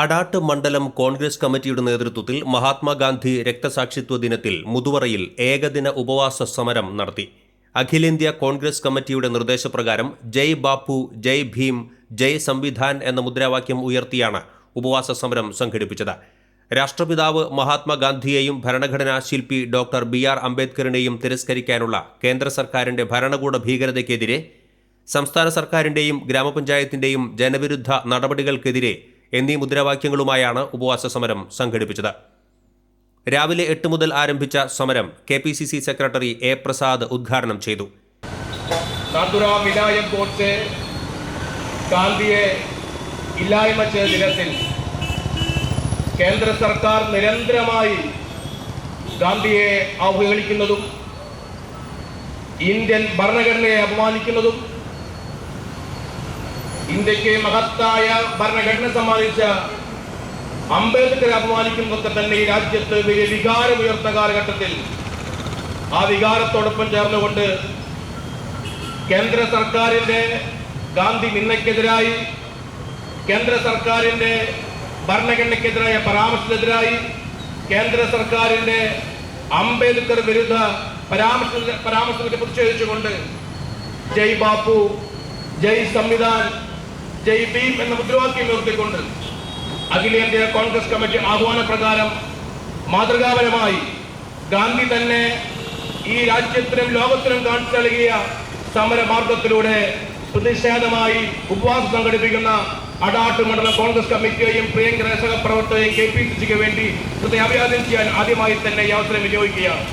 അടാട്ട് മണ്ഡലം കോൺഗ്രസ് കമ്മിറ്റിയുടെ നേതൃത്വത്തിൽ മഹാത്മാഗാന്ധി രക്തസാക്ഷിത്വ ദിനത്തിൽ മുതുവറയിൽ ഏകദിന ഉപവാസ സമരം നടത്തി. അഖിലേന്ത്യാ കോൺഗ്രസ് കമ്മിറ്റിയുടെ നിർദ്ദേശപ്രകാരം ജയ് ബാപ്പു ജയ് ഭീം ജയ് സംവിധാൻ എന്ന മുദ്രാവാക്യം ഉയർത്തിയാണ് ഉപവാസ സമരം സംഘടിപ്പിച്ചത്. രാഷ്ട്രപിതാവ് മഹാത്മാഗാന്ധിയെയും ഭരണഘടനാ ശില്പി ഡോക്ടർ ബി. ആർ. അംബേദ്കറിനെയും തിരസ്കരിക്കാനുള്ള കേന്ദ്ര സർക്കാരിന്റെ ഭരണകൂട ഭീകരതയ്ക്കെതിരെ സംസ്ഥാന സർക്കാരിന്റെയും ഗ്രാമപഞ്ചായത്തിന്റെയും ജനവിരുദ്ധ നടപടികൾക്കെതിരെ എന്നീ മുദ്രാവാക്യങ്ങളുമായാണ് ഉപവാസ സമരം സംഘടിപ്പിച്ചത്. രാവിലെ എട്ട് മുതൽ ആരംഭിച്ച സമരം K P C C secretary A Prasad ഉദ്ഘാടനം ചെയ്തു. ഗാന്ധിയെ ഇല്ലായ്മ ചെയ്ത ദിനത്തിൽ കേന്ദ്ര സർക്കാർ നിരന്തരമായി ഗാന്ധിയെ അവഹേളിക്കുന്നതും ഇന്ത്യൻ ഭരണഘടനയെ അപമാനിക്കുന്നതും ഇന്ത്യയ്ക്ക് മഹത്തായ ഭരണഘടന സമ്മാനിച്ച അംബേദ്കർ അപമാനിക്കുന്നതൊക്കെ തന്നെ ഈ രാജ്യത്ത് വലിയ വികാരമുയർന്ന കാലഘട്ടത്തിൽ. ആ വികാരത്തോടൊപ്പം ചേർന്നുകൊണ്ട് കേന്ദ്ര സർക്കാരിന്റെ ഗാന്ധി നിന്നയ്ക്കെതിരായി കേന്ദ്ര സർക്കാരിന്റെ ഭരണഘടനയ്ക്കെതിരായ പരാമർശത്തിനെതിരായി കേന്ദ്ര സർക്കാരിന്റെ അംബേദ്കർ വിരുദ്ധ പരാമർശ പരാമർശത്തിൽ പ്രതിഷേധിച്ചുകൊണ്ട് ജയ് ബാപ്പു ജയ് സംവിധാൻ ജയ് ഭീം എന്ന മുദ്രാവാക്യം ഉയർത്തിക്കൊണ്ട് അഖിലേന്ത്യാ കോൺഗ്രസ് കമ്മിറ്റി ആഹ്വാന പ്രകാരം മാതൃകാപരമായി ഗാന്ധി തന്നെ ഈ രാജ്യത്തിനും ലോകത്തിനും കാണിച്ചു നൽകിയ സമരമാർഗത്തിലൂടെ പ്രതിഷേധമായി ഉപവാസം സംഘടിപ്പിക്കുന്ന അടാട്ട് മണ്ഡലം കോൺഗ്രസ് കമ്മിറ്റിയെയും പ്രിയങ്കര സഹപ്രവർത്തകയും കെ പി സിക്ക് വേണ്ടി ഹൃദയ അഭിവാദ്യം ചെയ്യാൻ ആദ്യമായി തന്നെ ഈ അവസരം വിനിയോഗിക്കുകയാണ്.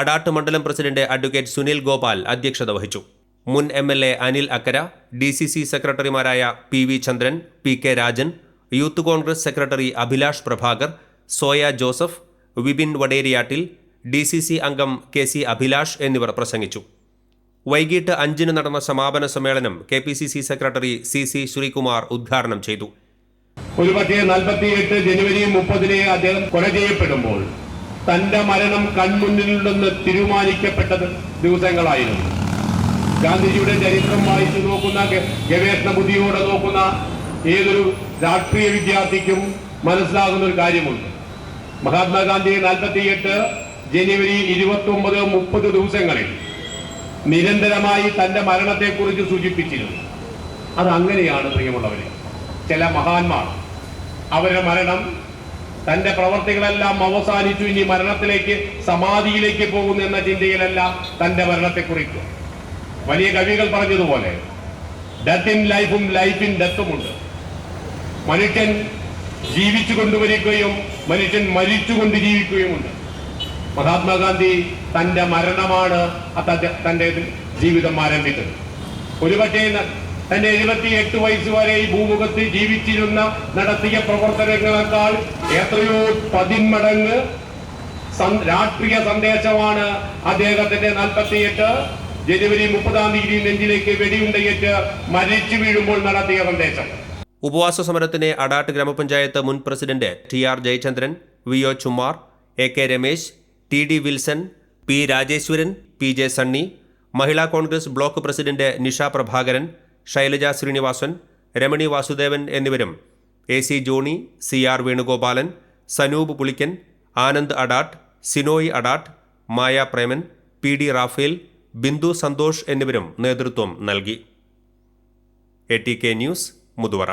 അടാട്ട് മണ്ഡലം പ്രസിഡന്റ് അഡ്വക്കേറ്റ് സുനിൽ ഗോപാൽ അധ്യക്ഷത വഹിച്ചു. മുൻ M L A Anil Akkara D C C സെക്രട്ടറിമാരായ P V Chandran P K Rajan youth Congress secretary Abhilash Prabhakar Soya Joseph Vipin Vaderiyattil D C C അംഗം കെ സി അഭിലാഷ് എന്നിവർ പ്രസംഗിച്ചു. വൈകിട്ട് അഞ്ചിന് നടന്ന സമാപന സമ്മേളനം K P C C secretary C C Sreekumar ഉദ്ഘാടനം ചെയ്തു. ജനുവരി അദ്ദേഹം കൊല ചെയ്യപ്പെടുമ്പോൾ തന്റെ മരണം കൺമുന്നിലുണ്ടെന്ന് തീരുമാനിക്കപ്പെട്ടത് ദിവസങ്ങളായിരുന്നു. ഗാന്ധിജിയുടെ ചരിത്രം വായിച്ചു നോക്കുന്ന ഗവേഷണ ബുദ്ധിയോടെ നോക്കുന്ന ഏതൊരു രാഷ്ട്രീയ വിദ്യാർത്ഥിക്കും മനസ്സിലാകുന്ന ഒരു കാര്യമുണ്ട്. മഹാത്മാഗാന്ധി നാൽപ്പത്തിയെട്ട് ജനുവരി ഇരുപത്തി ഒമ്പത് മുപ്പത് ദിവസങ്ങളിൽ നിരന്തരമായി തന്റെ മരണത്തെക്കുറിച്ച് സൂചിപ്പിച്ചിരുന്നു. അത് അങ്ങനെയാണ് പ്രിയമുള്ളവരെ. ചില മഹാന്മാർ അവരുടെ മരണം തന്റെ പ്രവർത്തികളെല്ലാം അവസാനിച്ചു ഇനി മരണത്തിലേക്ക് സമാധിയിലേക്ക് പോകുന്നു എന്ന ചിന്തയിലല്ല തന്റെ മരണത്തെക്കുറിച്ച്. വലിയ കവികൾ പറഞ്ഞതുപോലെ ഡെത്ത് ഇൻ ലൈഫും ലൈഫ് ഇൻ ഡെത്തുമുണ്ട് മനുഷ്യൻ ജീവിച്ചു കൊണ്ടുവരികയും മനുഷ്യൻ മരിച്ചുകൊണ്ട് ജീവിക്കുകയുമുണ്ട് മഹാത്മാഗാന്ധി തന്റെ മരണമാണ് തന്റെ ജീവിതം ആരംഭിച്ചത്. ഒരുപക്ഷെ തന്റെ എഴുപത്തിയെട്ട് വയസ്സ് വരെ ഈ ഭൂമുഖത്ത് ജീവിച്ചിരുന്ന നടത്തിയ പ്രവർത്തനങ്ങളെക്കാൾ എത്രയോ പതിന്മടങ്ങ് രാഷ്ട്രീയ സന്ദേശമാണ് അദ്ദേഹത്തിന്റെ നാൽപ്പത്തിയെട്ട് ജനുവരി മുപ്പതാം തീയതി നെഞ്ചിലേക്ക് വെടിയുണ്ടയേറ്റ് മരിച്ചു വീഴുമ്പോൾ നടത്തിയ സന്ദേശം. ഉപവാസ സമരത്തിന് അടാട്ട് ഗ്രാമപഞ്ചായത്ത് മുൻ president T R Jayachandran V O Chumar A K Ramesh T D Wilson P Rajeswaran P J Sunny Mahila Congress block president Nisha Prabhakaran Shailaja Srinivasan Ramani Vasudevan എന്നിവരും A C Johny C R Venugopalan Sanoop Pulikkan Anand Adat Sinoy Adat Maya Preman P D Raphel Bindu Santhosh എന്നിവരും നേതൃത്വം നൽകി. A T K news Muthuvara.